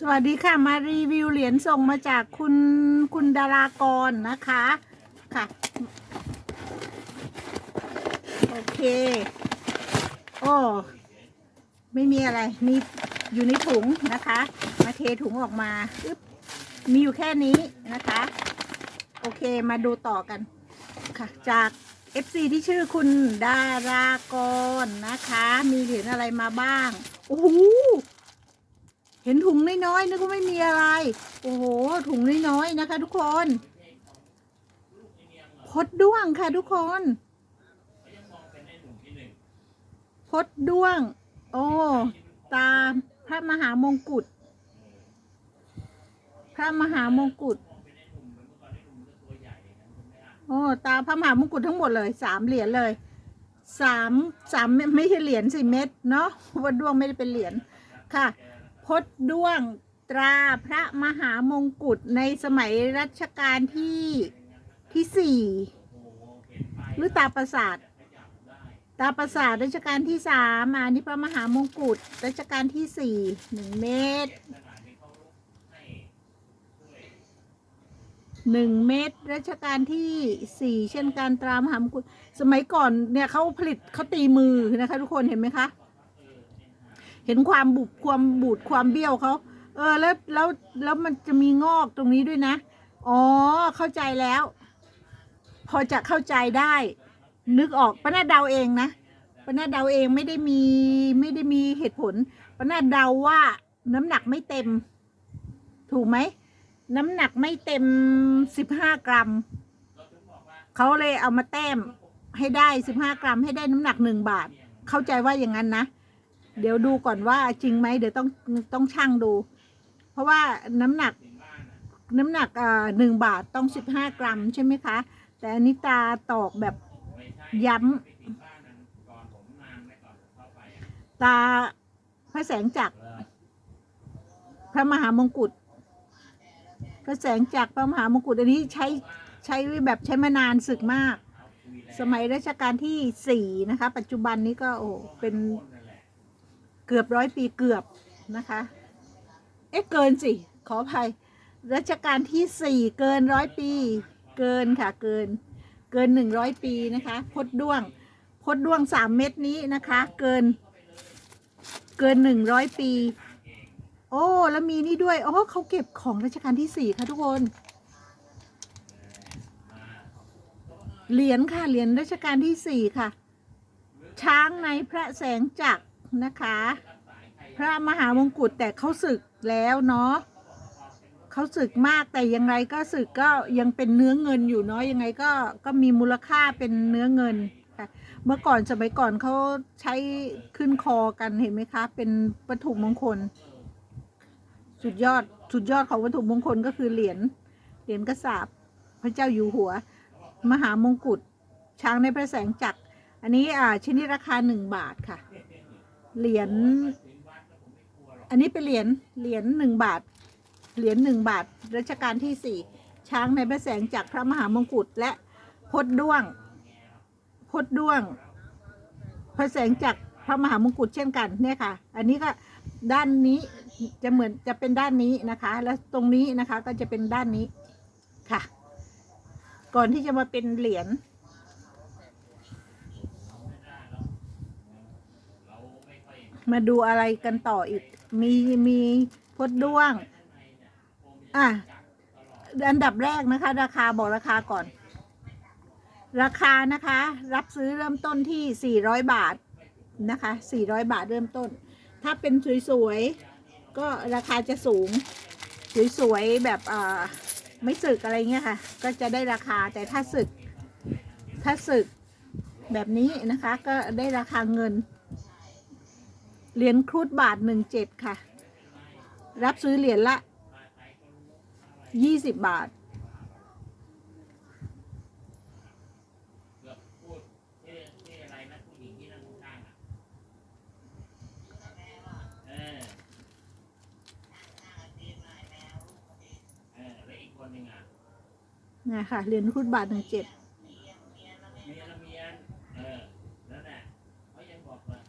สวัสดีค่ะ มารีวิวเหรียญส่งมาจากคุณคุณดารากรนะคะค่ะ โอเค โอ้ไม่มีอะไร มีอยู่ในถุงนะคะ มาเทถุงออกมาอึ๊บมีอยู่แค่นี้นะคะ โอเคมาดูต่อกันค่ะ จาก FC ที่ชื่อคุณดารากรนะคะ มีเหรียญอะไรมาบ้างโอ้โห เห็นถุงน้อยๆนึกว่าไม่มีอะไร โอ้โห ถุงน้อยๆนะคะ ทุกคนพดด้วงค่ะทุกคนพดด้วง โอ้ตามพระมหามงกุฎพระมหามงกุฎโอ้ตาพระมหามงกุฎทั้งหมดเลยสามเหรียญเลยสามสามไม่ไม่ใช่เหรียญสิเม็ดเนาะว่าด้วงไม่ได้เป็นเหรียญค่ะ พดด้วงตราพระมหามงกุฎในสมัยรัชกาลที่ที่สี่หรือตาประสาทตาประสาทรัชกาลที่สามอันนี้พระมหามงกุฎรัชกาลที่สี่หนึ่งเมตรหนึ่งเมตรรัชกาลที่สี่เช่นการตรามหามงกุฎสมัยก่อนเนี่ยเขาผลิตเขาตีมือนะคะทุกคนเห็นไหมคะ เห็นความบุบความบูดความเบี้ยวเขาเออแล้วแล้วแล้วมันจะมีงอกตรงนี้ด้วยนะ อ๋อเข้าใจแล้ว พอจะเข้าใจได้ นึกออกป้านาเดาเองนะป้านาเดาเองไม่ได้มีไม่ได้มีเหตุผลป้านาเดาว่าน้ำหนักไม่เต็ม ถูกไหม น้ำหนักไม่เต็มสิบห้ากรัมเขาเลยเอามาแต้มให้ได้สิบห้ากรัมให้ได้น้ำหนักหนึ่งบาท เข้าใจว่าอย่างนั้นนะ เดี๋ยวดูก่อนว่าจริงไหมเดี๋ยวต้องต้องชั่งดู เพราะว่าน้ำหนักน้ำหนักอ่าหนึ่งบาทต้องสิบห้ากรัมใช่ไหมคะ แต่อันนี้ตาตอกแบบย้ำตาพระแสงจักรพระมหามงกุฎพระแสงจักรพระมหามงกุฎอันนี้ใช้ใช้แบบใช้มานานศึกมาก สมัยรัชกาลที่สี่นะคะ ปัจจุบันนี้ก็โอ้เป็น เกือบร้อยปีเกือบนะคะ เอ๊ะเกินสิ ขออภัยรัชกาลที่สี่เกินร้อยปี เกินค่ะเกิน เกินหนึ่งร้อยปีนะคะพดด้วงพดด้วงสามเม็ดนี้นะคะ เกิน เกินหนึ่งร้อยปี โอ้แล้วมีนี่ด้วยโอ้เขาเก็บของรัชกาลที่สี่ค่ะทุกคนเหรียญค่ะเหรียญรัชกาลที่สี่ค่ะ ช้างในพระแสงจักร นะคะ พระมหามงกุฎแต่เขาศึกแล้วเนาะเขาศึกมากแต่ยังไงก็ศึกก็ยังเป็นเนื้อเงินอยู่เนาะยังไงก็ก็มีมูลค่าเป็นเนื้อเงินค่ะเมื่อก่อนสมัยก่อนเขาใช้ขึ้นคอกันเห็นไหมคะ เป็นวัตถุมงคล สุดยอดสุดยอดของวัตถุมงคลก็คือเหรียญเหรียญกระสาบพระเจ้าอยู่หัว มหามงกุฎช้างในพระแสงจักรอันนี้อ่าชนนี้ราคาหนึ่งบาทค่ะ เหรียญอันนี้เป็นเหรียญเหรียญหนึ่งบาท เหรียญหนึ่งบาทรัชกาลที่สี่ช้างในพระแสงจากพระมหามงกุฎและพดด้วงพดด้วง พระแสงจากพระมหามงกุฎเช่นกันเนี่ยค่ะ อันนี้ก็ด้านนี้จะเหมือนจะเป็นด้านนี้นะคะ แล้วตรงนี้นะคะก็จะเป็นด้านนี้ค่ะ ก่อนที่จะมาเป็นเหรียญ มาดูอะไรกันต่ออีก มีมีพดด้วง อะ อันดับแรกนะคะ ราคาบอกราคาก่อน ราคานะคะ รับซื้อเริ่มต้นที่ 400 บาทนะคะ 400 บาทเริ่มต้น ถ้าเป็นสวยๆ ก็ราคาจะสูง สวยๆ แบบอ่าไม่สึกอะไรเงี้ยค่ะ ก็จะได้ราคาแต่ถ้าสึก ถ้าสึกแบบนี้นะคะ ก็ได้ราคาเงิน เหรียญครูดบาทหนึ่งเจ็ดค่ะ รับซื้อเหรียญละยี่สิบบาท นะค่ะเหรียญครูดบาทหนึ่งเจ็ด เมียละเมียนเออ นั่นแหละเขายังบอกเลย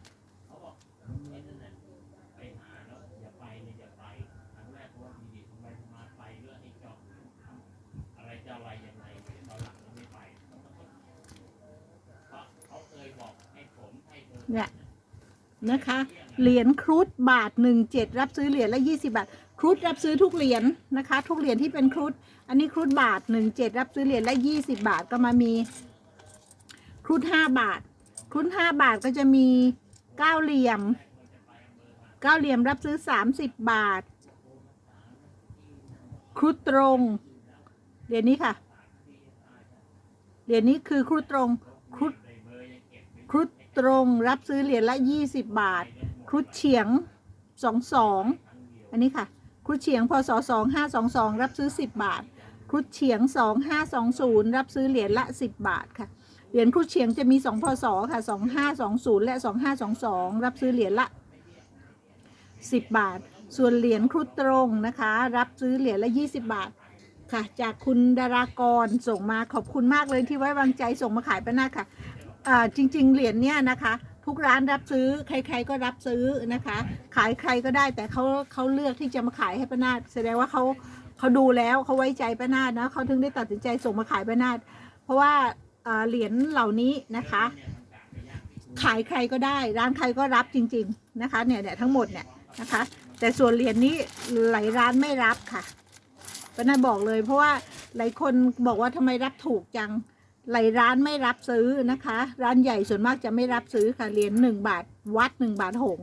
เขาบอกเอ้ยนั่นแหละไปหาแล้วอย่าไปเลยอย่าไปครั้งแรก เนี่ยนะคะ เหรียญครุฑบาทหนึ่งเจ็ดรับซื้อเหรียญละยี่สิบาท ครุฑรับซื้อทุกเหรียญนะคะ ทุกเหรียญที่เป็นครุฑอันนี้ครุฑบาทหนึ่งเจ็ดรับซื้อเหรียญละยี่สิบาทก็มามี ครุฑห้าบาท ครุฑห้าบาทก็จะมีเก้าเหลี่ยมเก้าเหลี่ยมรับซื้อสามสิบบาท ครุฑตรงเหรียญนี้ค่ะเหรียญนี้คือครุฑตรงครุฑครุฑ ตรงรับซื้อเหรียญละยี่สิบาท ครุฑเฉียงสองสองอันนี้ค่ะ ครุฑเฉียงพศสองห้าสองสองรับซื้อสิบาท ครุฑเฉียงสองห้าสองศูนย์รับซื้อเหรียญละสิบาทค่ะ เหรียญครุฑเฉียงจะมีสองพศค่ะสองห้าสองศูนย์และสองห้าสองสองรับซื้อเหรียญละสิบาท ส่วนเหรียญครุฑตรงนะคะ รับซื้อเหรียญละยี่สิบาทค่ะจากคุณดารากรส่งมาขอบคุณมากเลยที่ไว้วางใจส่งมาขายป้านาค่ะ จริง ๆ เหรียญเนี้ยนะคะ ทุกร้านรับซื้อใคร ๆก็รับซื้อนะคะ ขายใครก็ได้แต่เขาเขาเลือกที่จะมาขายให้ป้านาคแสดงว่าเขาเขาดูแล้วเขาไว้ใจป้านาคนะเขาถึงได้ตัดสินใจส่งมาขายป้านาคเพราะว่าเหรียญเหล่านี้นะคะ ขายใครก็ได้ ร้านใครก็รับจริง ๆนะคะเนี่ยเนี่ยทั้งหมดเนี่ยนะคะ แต่ส่วนเหรียญนี้หลายร้านไม่รับค่ะป้านาบอกเลย เพราะว่าหลายคนบอกว่าทำไมรับถูกจัง หลายร้านไม่รับซื้อนะคะ ร้านใหญ่ส่วนมากจะไม่รับซื้อค่ะเหรียญหนึ่งบาทวัดหนึ่งบาทหง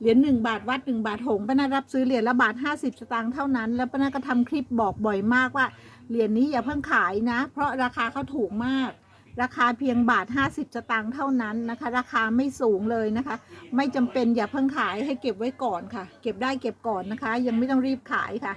เหรียญหนึ่งบาทวัดหนึ่งบาทหงส์ป้านารับซื้อเหรียญละบาทห้าสิบสตางค์เท่านั้น แล้วป้านาก็ทำคลิปบอกบ่อยมากว่าเหรียญนี้อย่าเพิ่งขายนะ เพราะราคาเขาถูกมาก ราคาเพียงบาทห้าสิบสตางค์เท่านั้นนะคะ ราคาไม่สูงเลยนะคะ ไม่จำเป็นอย่าเพิ่งขายให้เก็บไว้ก่อนค่ะ เก็บได้เก็บก่อนนะคะ ยังไม่ต้องรีบขายค่ะ